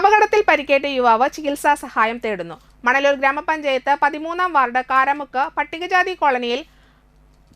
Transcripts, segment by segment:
അപകടത്തിൽ പരിക്കേറ്റ യുവാവ് ചികിത്സാ സഹായം തേടുന്നു. മണലൂർ ഗ്രാമപഞ്ചായത്ത് പതിമൂന്നാം വാർഡ് കാരമുക്ക് പട്ടികജാതി കോളനിയിൽ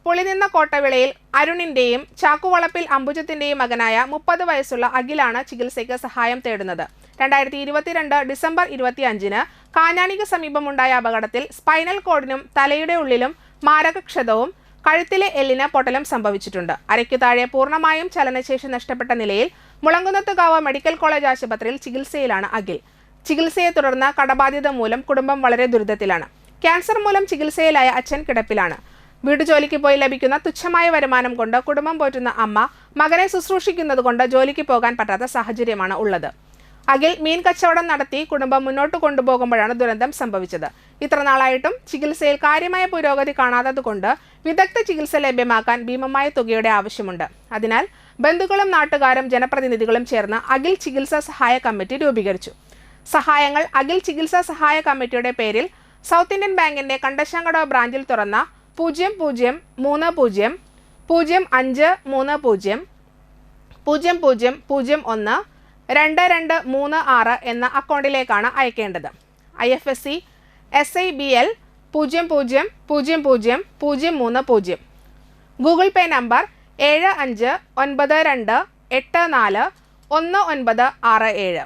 പൊളിനിന്ന കോട്ടവിളയിൽ അരുണിന്റെയും ചാക്കുവളപ്പിൽ അംബുജത്തിന്റെയും മകനായ മുപ്പത് വയസ്സുള്ള അഖിലാണ് ചികിത്സയ്ക്ക് സഹായം തേടുന്നത്. രണ്ടായിരത്തി ഇരുപത്തിരണ്ട് ഡിസംബർ ഇരുപത്തിയഞ്ചിന് കാഞ്ഞാണിക്ക് സമീപമുണ്ടായ അപകടത്തിൽ സ്പൈനൽ കോഡിനും തലയുടെ ഉള്ളിലും മാരകക്ഷതവും കഴുത്തിലെ എല്ലിന് പൊട്ടലും സംഭവിച്ചിട്ടുണ്ട്. അരയ്ക്കു താഴെ പൂർണമായും ചലനശേഷി നഷ്ടപ്പെട്ട നിലയിൽ മുളങ്കുന്നത്തുകാവ് മെഡിക്കൽ കോളേജ് ആശുപത്രിയിൽ ചികിത്സയിലാണ് അഖിൽ. ചികിത്സയെ തുടർന്ന് കടബാധ്യത മൂലം കുടുംബം വളരെ ദുരിതത്തിലാണ്. ക്യാൻസർ മൂലം ചികിത്സയിലായ അച്ഛൻ കിടപ്പിലാണ്. വീട് വീട്ടുജോലിക്ക് പോയി ലഭിക്കുന്ന തുച്ഛമായ വരുമാനം കൊണ്ട് കുടുംബം പോറ്റുന്ന അമ്മ മകനെ ശുശ്രൂഷിക്കുന്നത് കൊണ്ട് ജോലിക്ക് പോകാൻ പറ്റാത്ത സാഹചര്യമാണ് ഉള്ളത്. അഖിൽ മീൻ കച്ചവടം നടത്തി കുടുംബം മുന്നോട്ട് കൊണ്ടുപോകുമ്പോഴാണ് ദുരന്തം സംഭവിച്ചത്. ഇത്ര നാളായിട്ടും ചികിത്സയിൽ കാര്യമായ പുരോഗതി കാണാത്തതുകൊണ്ട് വിദഗ്ധ ചികിത്സ ലഭ്യമാക്കാൻ ഭീമമായ തുകയുടെ ആവശ്യമുണ്ട്. അതിനാൽ ബന്ധുക്കളും നാട്ടുകാരും ജനപ്രതിനിധികളും ചേർന്ന് അഖിൽ ചികിത്സാ സഹായ കമ്മിറ്റി രൂപീകരിച്ചു. സഹായങ്ങൾ അഖിൽ ചികിത്സാ സഹായ കമ്മിറ്റിയുടെ പേരിൽ സൗത്ത് ഇന്ത്യൻ ബാങ്കിന്റെ കണ്ടശാങ്കടവ് ബ്രാഞ്ചിൽ തുറന്ന പൂജ്യം പൂജ്യം മൂന്ന് പൂജ്യം പൂജ്യം അഞ്ച് മൂന്ന് പൂജ്യം പൂജ്യം പൂജ്യം പൂജ്യം ഒന്ന് രണ്ട് രണ്ട് മൂന്ന് ആറ് എന്ന അക്കൗണ്ടിലേക്കാണ് അയക്കേണ്ടത്. I F S C S I B L പൂജ്യം പൂജ്യം പൂജ്യം പൂജ്യം പൂജ്യം മൂന്ന് പൂജ്യം. ഗൂഗിൾ പേ നമ്പർ ഏഴ് അഞ്ച് ഒൻപത് രണ്ട് എട്ട് നാല് ഒന്ന് ഒൻപത് ആറ് ഏഴ്.